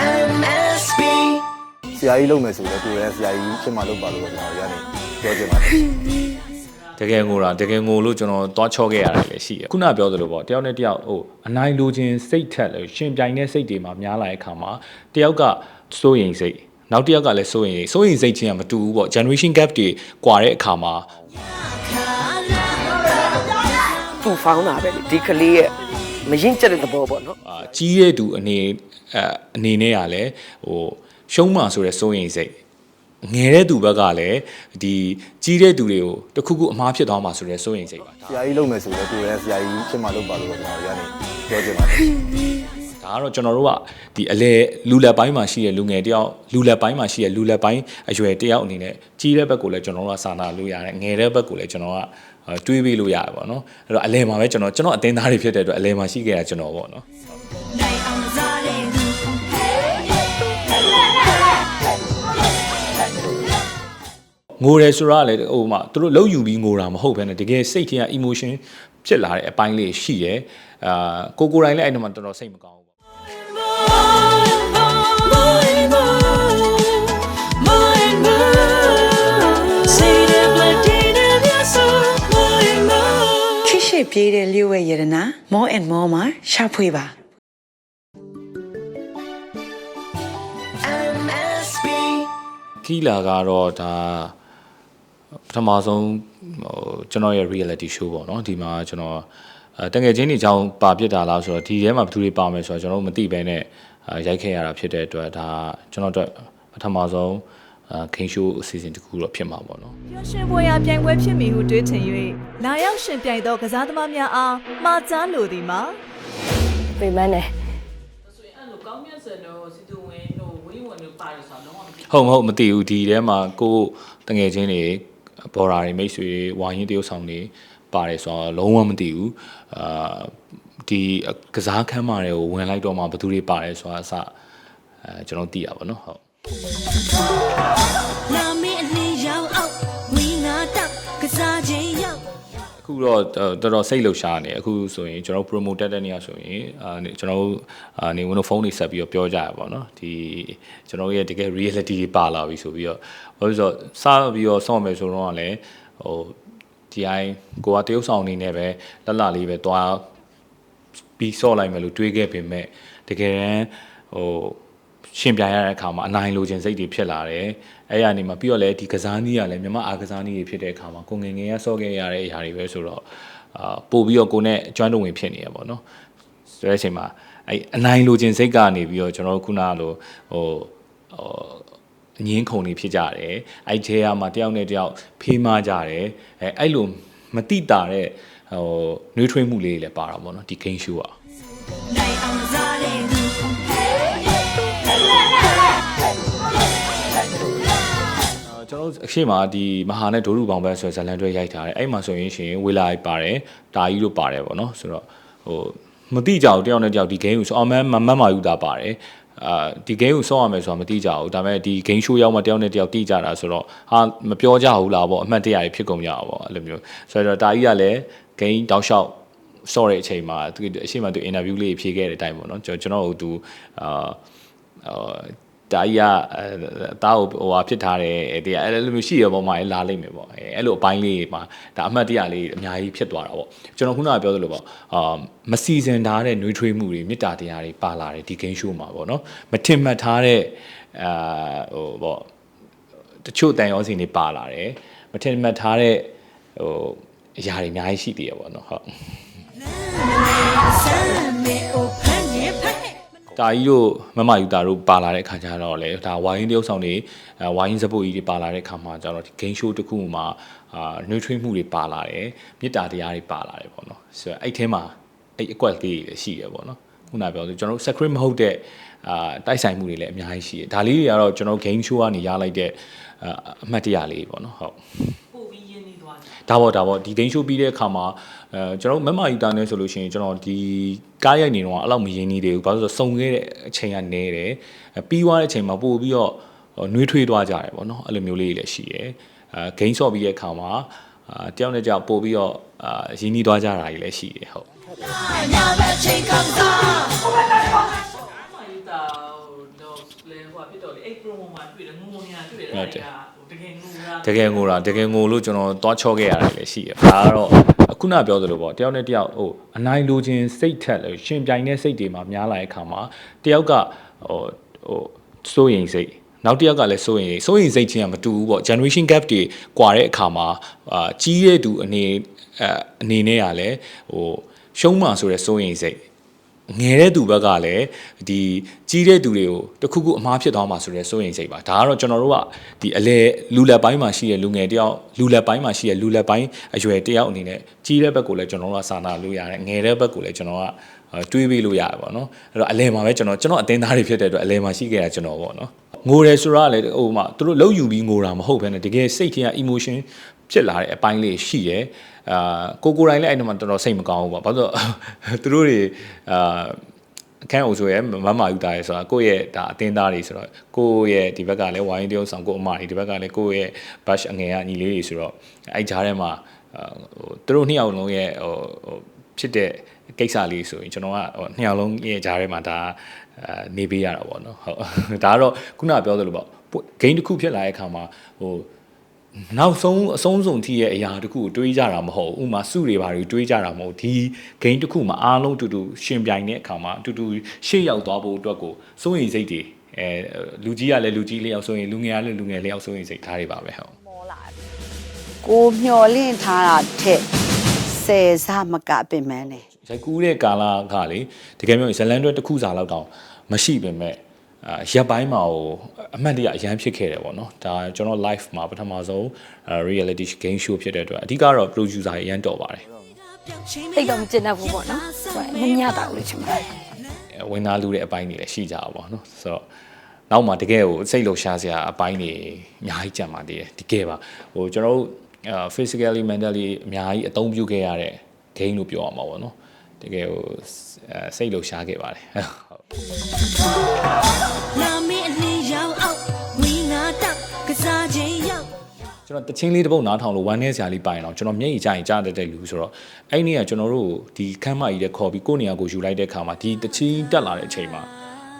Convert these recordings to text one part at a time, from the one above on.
MSB ဆရာကြီးလုပ်မယ်ဆိုတော့ကိုယ်လည်းဆရာကြီးဖြစ်မှလုပ်ပါလို့ကျွန်တော်ရနေပြောချင်ပါတယ်တကယ်ငိုတာတကယ်ငိုလို့ကျွန်တော်သွားချောခဲ့ရတယ်လည်းရှိတယ်ခုနပြောသလိုပေါ့တယောက်နဲ့တယောက်ဟိုအနိုင်လိုခြင်းစိတ်ထက်လို့ရှင်ပြိုင်တဲ့စိတ်တွေမှာများလာတဲ့အခါမှာတယောက်ကစိုးရိမ်စိတ်နောက်တစ်ယောက်ကလည်းစိုးရိမ်စိတ်စိုးရိမ်စိတ်ချင်းကမတူဘူးပေါ့ generation gap တွေကွာတဲ့အခါမှာသူ့ဖောင်းတာပဲလေဒီကလေးရဲ့မရင်ကျက်တဲ့သဘောပေါ့နော်အာကြီးတဲ့သူအနေ အအနေနဲ့ကလည်းဟိုရှုံးမှဆိုတဲ့စိုးရိမ်စိတ်ငယ်တဲ့သူဘက်ကလည်းဒီကြီးတဲ့သူတွေကိုတခုခုအမှားဖြစ်သွားမှဆိုတဲ့စိုးရိမ်စိတ်ပါဆရာကြီးလုပ်မယ်ဆိုတော့ကိုယ်လည်းဆရာကြီးဖြစ်မှလုပ်ပါလို့ကျွန်တော်ရနေပြောချင်ပါတယ်ဒါကတော့ကျွန်တော်တို့ကဒီအလေလူလက်ပိုင်းမှာရှိတဲ့လူငယ်တယောက်လူလက်ပိုင်းမှာရှိတဲ့လူလက်ပိုင်းအရွယ်တယောက်အနေနဲ့ကြီးတဲ့ဘက်ကိုလည်းကျွန်တော်တို့ကစာနာလို့ရတယ်ငယ်တဲ့ဘက်ကိုလည်းကျွန်တော်ကအာတွေးပေးလို့ရတယ်ပေါ့နော်အဲ့တော့အလဲမှာပဲကျွန်တော်ကျွန်တော်အတင်းသားတွေဖြစ်တဲ့အတွက်အလဲမှာရှိခဲ့တာကျွန်တော်ပေါ့နော် ငိုတယ်ဆိုတာကလည်းဟိုမှာသူတို့လှုပ်ယူပြီးငိုတာမဟုတ်ဘဲနဲ့တကယ်စိတ်ထဲက emotion ဖြစ်လာတဲ့အပိုင်းလေးရှိတယ်အာကိုကိုယ်တိုင်လည်းအဲ့ဒီမှာတော်တော်စိတ်မကောင်းဘူးပေါ့ more and more more and more say the blood in your soul more and more ချစ်ရှိပြေးတဲ့လျှို့ဝဲရတနာ more and more မှာရှာဖွေပါ MSB ကီလာကတော့ဒါပ ထမဆုံးဟိုကျွန်တော်ရဲ့ reality show ပေါ့နော်ဒီမှာကျွန်တော်အဲတငယ်ချင်းတွေကြောင်းပါပြစ်တာလားဆိုတော့ဒီထဲမှာဘယ်သူတွေပါမယ်ဆိုတော့ကျွန်တော်တို့မသိဘဲနဲ့အဲရိုက်ခဲ့ရတာဖြစ်တဲ့အတွက်ဒါကျွန်တော်တို့ပထမဆုံးအဲခင်းရှိုးအစီအစဉ်တစ်ခုတော့ဖြစ်မှာပေါ့နော်ပျော်ရွှင်ပွဲရာပြိုင်ပွဲဖြစ်မည်ဟုတွေးထင်၍လာရောက်ရှင်ပြိုင်သောကစားသမားများအားမှာကြားလိုသည်မှာပြိမန်းတယ်အဲ့လိုကောင်းမြတ်စံတို့စီတူဝင်တို့ဝင်းဝင်တို့ပါတယ်ဆိုတော့လုံးဝမသိဟုတ်မဟုတ်မသိဘူးဒီထဲမှာကိုယ်တငယ်ချင်းတွေ ဘော်ရာတွေမိတ်ဆွေတွေဝိုင်းရင်တရုပ်ဆောင်တွေပါတယ်ဆိုတော့လုံးဝမသိဘူးအာဒီကစားခန်းမာတွေကိုဝင်လိုက်တော့မှဘယ်သူတွေပါတယ်ဆိုတာအစအဲကျွန်တော်သိရပါတော့ဟုတ် တော့တော်တော်စိတ်လှုပ်ရှားနေအခုဆိုရင်ကျွန်တော် promote တဲ့နေရာဆိုရင်အာကျွန်တော်အာနေဝင်တော့ဖုန်းတွေဆက်ပြီးတော့ပြောကြရပါတော့ဒီကျွန်တော်ရဲ့တကယ် reality တွေပါလာပြီဆိုပြီးတော့ဘာလို့ဆိုတော့စပြီးတော့စောင့်မယ်ဆိုတော့ကလည်းဟိုဒီအိုင်ကိုကတရုပ်ဆောင်အနေနဲ့ပဲလက်လာလေးပဲတွားပြီးစော့လိုက်မယ်လို့တွေးခဲ့ပေမဲ့တကယ်တမ်းဟို ရှင်ပြိုင်ရတဲ့အခါမှာအနိုင်လိုချင်စိတ်တွေဖြစ်လာတယ်အဲ့ရနေမှာပြီးတော့လည်းဒီကစားနည်းကလည်းမြန်မာအားကစားနည်းတွေဖြစ်တဲ့အခါမှာကိုငယ်ငယ်ရစော့ခဲ့ရတဲ့အရာတွေပဲဆိုတော့အာပို့ပြီးတော့ကိုနဲ့အကျွမ်းတုံဝင်ဖြစ်နေရပါတော့ဆိုတဲ့အချိန်မှာအဲ့အနိုင်လိုချင်စိတ်ကနေပြီးတော့ကျွန်တော်တို့ခုနကလိုဟိုဟိုအငင်းခုန်နေဖြစ်ကြတယ်အဲ့ထဲကမှတယောက်နဲ့တယောက်ဖေးမကြတယ်အဲအဲ့လိုမတိတာတဲ့ဟိုနှွေးထွေးမှုလေးတွေလည်းပါတာပေါ့နော်ဒီ game show อ่ะ တော်တို့အရှိမဒီမဟာနဲ့ဒိုရုပေါင်ဘက်ဆိုတဲ့ဇာတ်လမ်းတွေရိုက်ထားတယ်အဲ့မှာဆိုရင်ရှင်ဝေလာလိုက်ပါတယ်တာကြီးတို့ပါတယ်ပေါ့နော်ဆိုတော့ဟိုမတိကြဘူးတယောက်နဲ့တယောက်ဒီ game ကိုဆိုအောင်မမမတ်မာယူတာပါတယ်အာဒီ game ကိုစောင့်ရမယ်ဆိုတာမတိကြဘူးဒါပေမဲ့ဒီ game show ရောက်မှတယောက်နဲ့တယောက်တိကြတာဆိုတော့ဟာမပြောကြဘူးလားပေါ့အမှတ်တရတွေဖြစ်ကုန်ကြတာပေါ့အဲ့လိုမျိုးဆိုတော့တာကြီးကလည်း game တောက်လျှောက်ဆော့တဲ့အချိန်မှာသူအရှိမသူ interview လေးဖြေခဲ့တဲ့အတိုင်းပေါ့နော်ကျွန်တော်ကျွန်တော်တို့သူအာ အာတာကြီးကအဲတားကိုဟိုဟာဖြစ်ထားတယ်တရားအဲ့လိုမျိုးရှိရပေါ်မှာလာလိမ့်မယ်ပေါ့အဲအဲ့လိုအပိုင်းလေးမှာဒါအမှတ်တရလေးအများကြီးဖြစ်သွားတာပေါ့ကျွန်တော်ခုနကပြောသလိုပေါ့အာမစီစဉ်ထားတဲ့နှွေးထွေးမှုတွေမေတ္တာတရားတွေပါလာတယ်ဒီ game show မှာပေါ့နော်မထင်မှတ်ထားတဲ့အာဟိုပေါ့တချို့တန်ရောစီတွေပါလာတယ်မထင်မှတ်ထားတဲ့ဟိုအရာတွေအများကြီးရှိသေးရပေါ့နော်ဟုတ် တာကြီးတို့မမယူတာတို့ပါလာတဲ့အခါကျတော့လေဒါဝိုင်းတရုပ်ဆောင်တွေအဲဝိုင်းစပုတ်ကြီးတွေပါလာတဲ့အခါမှာကျတော့ဒီ game show တစ်ခုမှာအာနှွေးထွေးမှုတွေပါလာတယ်မေတ္တာတရားတွေပါလာတယ်ပေါ့နော်ဆိုတော့အဲ့ထဲမှာအဲ့အကွက်လေးတွေရှိတယ်ပေါ့နော်ခုနပြောဆိုကျွန်တော်တို့ secret မဟုတ်တဲ့အာတိုက်ဆိုင်မှုတွေလည်းအများကြီးရှိတယ်ဒါလေးတွေကတော့ကျွန်တော် game show ကနေရလိုက်တဲ့အအမှတ်တရလေးပေါ့နော်ဟုတ် ပို့ပြီးရင်းနှီးသွားတယ်ဒါပေါ့ဒါပေါ့ဒီ game show ပြီးတဲ့အခါမှာအဲကျွန်တော်မမယူတာနဲ့ဆိုလို့ရှိရင်ကျွန်တော်ဒီကားရိုက်နေတော့အဲ့လောက်မရင်းနေသေးဘူးဘာလို့လဲဆိုတော့စုံခဲ့တဲ့အချိန်ကနေတယ်အဲပြီးသွားတဲ့အချိန်မှာပို့ပြီးတော့ဟိုနှွေးထွေးသွားကြတယ်ပေါ့နော်အဲ့လိုမျိုးလေးတွေလည်းရှိတယ်အဲ game shot ပြီးတဲ့အခါမှာအာတယောက်နဲ့ကြောက်ပို့ပြီးတော့အာရင်းနှီးသွားကြတာကြီးလည်းရှိတယ်ဟုတ်ညာဘက်ချိန်ကောင်းစားအမယူတာတော့လဲဟိုဖြစ်တော့လေအဲ့ promo မှာတွေ့တယ်ငုံငုံနေတာတွေ့တယ်ဟုတ်တယ်ဟို တကယ်ငုံတာတကယ်ငိုတာတကယ်ငိုလို့ကျွန်တော်သွားချောခဲ့ရတယ်လည်းရှိရဒါကတော့အခုနပြောသလိုပေါ့တယောက်နဲ့တယောက်ဟိုအနိုင်လိုခြင်းစိတ်ထက်လို့ရှင်ပြိုင်တဲ့စိတ်တွေမှာများလာတဲ့အခါမှာတယောက်ကဟိုဟိုစိုးရင်စိတ်နောက်တစ်ယောက်ကလည်းစိုးရင်စိုးရင်စိတ်ချင်းကမတူဘူးပေါ့ generation gap တွေကွာတဲ့အခါမှာအာကြီးတဲ့သူအနေအအနေနဲ့ကလည်းဟိုရှုံးမှဆိုတဲ့စိုးရင်စိတ် ငယ်တဲ့သူဘက်ကလည်းဒီကြီးတဲ့သူတွေကိုတခုခုအမားဖြစ်သွားမှာဆိုတဲ့စိုးရိမ်စိတ်ပါဒါကတော့ကျွန်တော်တို့ကဒီအလေလူလက်ပိုင်းမှာရှိတဲ့လူငယ်တယောက်လူလက်ပိုင်းမှာရှိတဲ့လူလက်ပိုင်းအရွယ်တယောက်အနေနဲ့ကြီးတဲ့ဘက်ကိုလည်းကျွန်တော်တို့ကစာနာလို့ရတယ်ငယ်တဲ့ဘက်ကိုလည်းကျွန်တော်ကအာတွေးပေးလို့ရတယ်ပေါ့နော်အဲ့တော့အလဲမှာပဲကျွန်တော်ကျွန်တော်အတင်းသားတွေဖြစ်တဲ့အတွက်အလဲမှာရှိခဲ့တာကျွန်တော်ပေါ့နော်ငိုတယ်ဆိုတာကလည်းဟိုမှာသူတို့လုံးယူပြီးငိုတာမဟုတ်ဘဲနဲ့တကယ်စိတ်ထဲက emotion ဖြစ်လာတဲ့အပိုင်းလေးရှိတယ်အာကိုကိုယ်တိုင်လည်းအဲ့ဒီမှာတော်တော်စိတ်မကောင်းဘူးပေါ့ဘာလို့လဲဆိုတော့သူတို့တွေအာအခန်းအုပ်ဆိုရဲမမယူတာရဲဆိုတာကိုယ့်ရဲ့ဒါအတင်းသားတွေဆိုတော့ကိုယ့်ရဲ့ဒီဘက်ကလည်းဝိုင်းတယောက်ဆောင်ကိုယ့်အမတွေဒီဘက်ကလည်းကိုယ့်ရဲ့ bash အငယ်ကညီလေးတွေဆိုတော့အဲ့ကြားထဲမှာအာဟိုသူတို့နှစ်ယောက်လုံးရဲ့ဟိုဟိုဖြစ်တဲ့ကိစ္စလေးဆိုရင်ကျွန်တော်ကဟိုနှစ်ယောက်လုံးရဲ့ကြားထဲမှာဒါအာနေပေးရတာပေါ့နော်ဟုတ်ဒါကတော့ခုနကပြောသလိုပေါ့ဂိမ်းတစ်ခုဖြစ်လာတဲ့အခါမှာဟို နောက်ဆုံးအဆုံးစုံထိရဲ့အရာတခုကိုတွေးကြတာမဟုတ်ဘူးဥပမာစုတွေဘာတွေတွေးကြတာမဟုတ်ဒီဂိမ်းတစ်ခုမှာအားလုံးအတူတူရှင်ပြိုင်တဲ့အခါမှာအတူတူရှေ့ရောက်သွားဖို့အတွက်ကိုစိုးရိမ်စိတ်တွေအဲလူကြီးကလည်းလူကြီးလျောက်စိုးရိမ်လူငယ်ကလည်းလူငယ်လျောက်စိုးရိမ်စိတ်ဒါတွေပါပဲဟုတ်ကိုမျော်လင့်ထားတာထက်ဆယ်စမကပင်မန်းတယ်ရိုက်ကူးတဲ့ကာလာကလေတကယ်မျိုးဇလန်တွဲတစ်ခုစာလောက်တောင်မရှိပေမဲ့အာ ရက်ပိုင်းမှာဟိုအမှတ်တရအရန်ဖြစ်ခဲ့တယ်ပေါ့နော်ဒါကျွန်တော် live မှာပထမဆုံး reality game show ဖြစ်တဲ့အတွက်အဓိကတော့ producer တွေအရန်တော်ပါတယ်သိတော့မကျင်တတ်ဘူးပေါ့နော်မညတာဘူးလို့ချင်ပါတယ်ဝင်သားလူတဲ့အပိုင်းတွေလည်းရှိကြတာပေါ့နော်ဆိုတော့နောက်မှာတကယ်ကိုစိတ်လှုပ်ရှားစရာအပိုင်းတွေအများကြီးကြံပါသေးတယ်တကယ်ပါဟိုကျွန်တော်တို့ physically mentally အများကြီးအသုံးပြုခဲ့ရတဲ့ game လို့ပြောရမှာပေါ့နော်တကယ်ဟိုစိတ်လှုပ်ရှားခဲ့ပါတယ် လာမင်းအလင်းရောင်အောင်ဝီနာတောက်ကစားခြင်းရောက်ကျွန်တော်တချင်းလေးတစ်ပုတ်နားထောင်လို့ဝမ်းနေစရာလေးပိုင်တော့ကျွန်တော်မျက်ရည်ကျရင်ကြားတတ်တဲ့လူဆိုတော့အဲ့ဒီကကျွန်တော်တို့ဒီခမ်းမကြီးတဲ့ခေါ်ပြီးကိုယ့်နေရာကိုယူလိုက်တဲ့ခါမှာဒီတချင်းတက်လာတဲ့အချိန်မှာ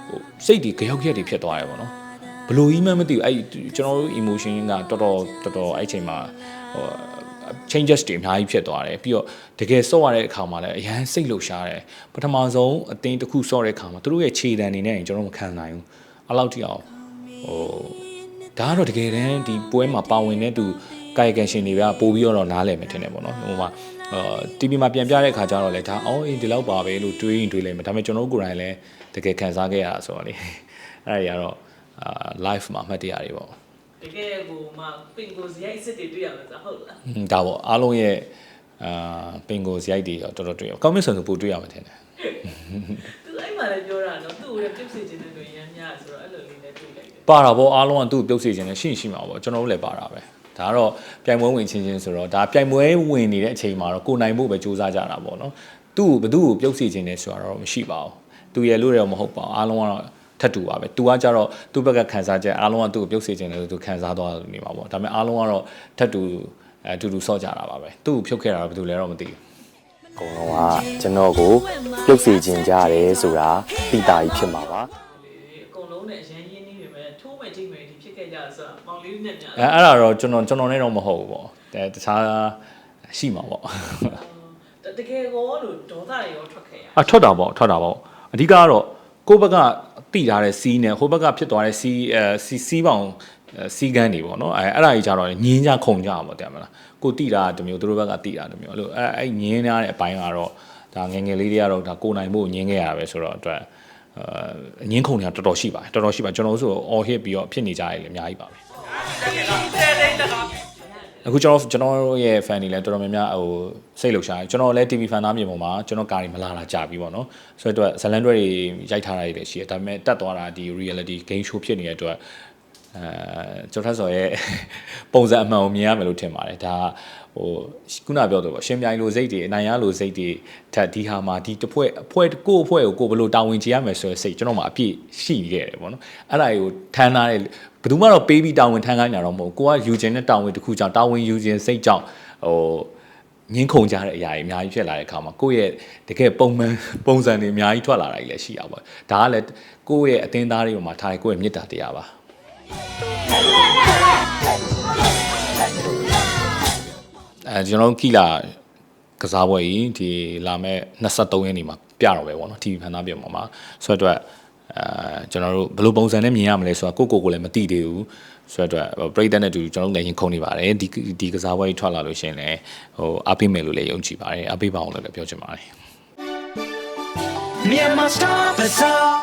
ဟိုစိတ်တွေကြောက်ရက်တွေဖြစ်သွားတယ်ပေါ့နော်ဘလို့ကြီးမှမသိဘူးအဲ့ကျွန်တော်တို့ emotion ကတော်တော်တော်တော်အဲ့ချိန်မှာဟို changes တွေအများကြီးဖြစ်သွားတယ်ပြီးတော့တကယ်ဆော့ရတဲ့အခါမှာလည်းအရန်စိတ်လှုပ်ရှားတယ်ပထမဆုံးအသင်းတစ်ခုဆော့တဲ့အခါမှာသူတို့ရဲ့ခြေတံနေနဲ့ကျွန်တော်မခံနိုင်ဘူးအဲ့လောက်တိအောင်ဟိုဒါကတော့တကယ်တမ်းဒီပွဲမှာပါဝင်တဲ့သူကာယကံရှင်တွေကပို့ပြီးတော့နားလည်မယ်ထင်တယ်ပေါ့နော်ဟိုမှာအာ TV မှာပြန်ပြတဲ့အခါကျတော့လေဒါအော်အေးဒီလောက်ပါပဲလို့တွေးရင်တွေးလိုက်မယ်ဒါပေမဲ့ကျွန်တော်တို့ကိုယ်တိုင်လည်းတကယ်ခံစားခဲ့ရတာဆိုတော့လေအဲ့ဒီကတော့အာ live မှာအမှတ်တရတွေပေါ့ တကယ်ကိုမှပင်ကိုဇရိုက်စစ်တွေတွေ့ရမှာဆိုဟုတ်လားဟွန်းဒါပေါ့အားလုံးရဲ့အာပင်ကိုစရိုက်တွေတော့တော်တော်တွေ့ရအောင်ကောင်းမစ်ဆန်ဆိုပို့တွေ့ရမှာထင်တယ်သူအဲ့မှာလည်းပြောတာနော်သူ့ကိုလည်းပြစ်စီခြင်းတဲ့လူရမ်းများဆိုတော့အဲ့လိုလေးလည်းတွေ့လိုက်တယ်ပါတာပေါ့အားလုံးကသူ့ကိုပြုတ်စေခြင်းနဲ့ရှိရှိမှာပေါ့ကျွန်တော်တို့လည်းပါတာပဲဒါကတော့ပြိုင်ပွဲဝင်ချင်းချင်းဆိုတော့ဒါပြိုင်ပွဲဝင်နေတဲ့အချိန်မှာတော့ကိုနိုင်ဖို့ပဲစူးစမ်းကြတာပေါ့နော်သူ့ကိုဘသူ့ကိုပြုတ်စေခြင်းနဲ့ဆိုတာတော့မရှိပါဘူးသူရဲ့လို့တော့မဟုတ်ပါဘူးအားလုံးကတော့ ထပ်တူပါပဲသူကကြတော့သူ့ဘက်ကခံစားချက်အားလုံးကသူ့ကိုပြုတ်စေခြင်းနဲ့သူခံစားသွားနေမှာပေါ့ဒါပေမဲ့အားလုံးကတော့ထပ်တူအတူတူဆော့ကြတာပါပဲသူ့ကိုဖြုတ်ခဲ့တာတော့ဘယ်သူလဲတော့မသိဘူးအကုန်လုံးကကျွန်တော်ကိုပြုတ်စေခြင်းကြရတယ်ဆိုတာသိတာကြီးဖြစ်မှာပါအကုန်လုံးနဲ့အရန်ရင်းနှီးနေပဲထိုးမဲ့ချိန်မဲ့ဒီဖြစ်ခဲ့ကြဆိုတော့မောင်လေးနဲ့များအဲအဲ့ဒါတော့ကျွန်တော်ကျွန်တော်နဲ့တော့မဟုတ်ဘူးပေါ့အဲတခြားရှိမှာပေါ့တကယ်ကောလို့ဒေါသတွေရောထွက်ခဲ့ရအထွက်တာပေါ့ထွက်တာပေါ့အဓိကကတော့ကိုယ့်ဘက်က တိထားတဲ့စီးနဲ့ဟိုဘက်ကဖြစ်သွားတဲ့စီးအဲစီစီးပေါင်စီးကန်းတွေပေါ့နော်အဲအဲ့ဒါကြီးကြတော့ညင်းကြခုန်ကြမှာတဲ့မလားကိုတိတာတမျိုးသူတို့ဘက်ကတိတာတမျိုးအဲ့လိုအဲအဲ့ညင်းရတဲ့အပိုင်းကတော့ဒါငယ်ငယ်လေးတွေကတော့ဒါကိုနိုင်ဖို့ညင်းခဲ့ရတာပဲဆိုတော့အတွက်အာညင်းခုန်နေတာတော်တော်ရှိပါတယ်တော်တော်ရှိပါကျွန်တော်တို့ဆို all hit ပြီးတော့ဖြစ်နေကြတယ်လေအများကြီးပါပဲ အခုကျွန်တော်ကျွန်တော်ရဲ့ fan တွေလည်းတော်တော်များများဟိုစိတ်လှုပ်ရှားတယ်ကျွန်တော်လည်း TV fan သားမြေပုံမှာကျွန်တော်ကားတွေမလာတာကြာပြီပေါ့နော်ဆိုတော့အတွက်ဇလန်တွေရိုက်ထားတာတွေလည်းရှိတယ်ဒါပေမဲ့တက်သွားတာဒီ reality game show ဖြစ်နေတဲ့အတွက်အဲကျော်ထက်စော်ရဲ့ပုံစံအမှန်ကိုမြင်ရမယ်လို့ထင်ပါတယ်ဒါဟိုခုနပြောသလိုပေါ့ရှင်ပြိုင်လိုစိတ်တွေအနိုင်ရလိုစိတ်တွေထက်ဒီဟာမှာဒီတစ်ဖွဲ့အဖွဲကိုယ့်အဖွဲကိုကိုယ်ဘယ်လိုတာဝန်ကျရမယ်ဆိုတဲ့စိတ်ကျွန်တော်မှာအပြည့်ရှိခဲ့တယ်ပေါ့နော်အဲ့ဒါကိုထမ်းထားတဲ့ ဘယ်သူမှတော့ပေးပြီးတာဝန်ထမ်းခိုင်းတာတော့မဟုတ်ကိုကယူခြင်းနဲ့တာဝန်တစ်ခုကြောင့်တာဝန်ယူခြင်းစိတ်ကြောင့်ဟိုငင်းခုန်ကြတဲ့အရာတွေအများကြီးဖြစ်လာတဲ့အခါမှာကိုယ့်ရဲ့တကယ်ပုံမှန်ပုံစံတွေအများကြီးထွက်လာတာကြီးလည်းရှိရပါဘူးဒါကလည်းကိုယ့်ရဲ့အတင်းသားတွေပေါ်မှာထားတဲ့ကိုယ့်ရဲ့မေတ္တာတရားပါအဲကျွန်တော်တို့ကိလာကစားပွဲကြီးဒီလာမဲ့23ရက်နေ့မှာပြတော့ပဲပေါ့နော် TV ဖန်သားပြင်ပေါ်မှာဆိုတော့ အဲကျွန်တော်တို့ဘယ်လိုပုံစံနဲ့မြင်ရမလဲဆိုတာကိုယ့်ကိုယ်ကိုလည်းမသိသေးဘူးဆိုတော့ပရိသတ်နဲ့အတူကျွန်တော်တို့လည်းရင်ခုန်နေပါတယ်ဒီဒီကစားပွဲကြီးထွက်လာလို့ရှိရင်လည်းဟိုအားပေးမယ်လို့လည်းယုံကြည်ပါတယ်အားပေးပါအောင်လို့လည်းပြောချင်ပါတယ် Myanmar Star Bazaar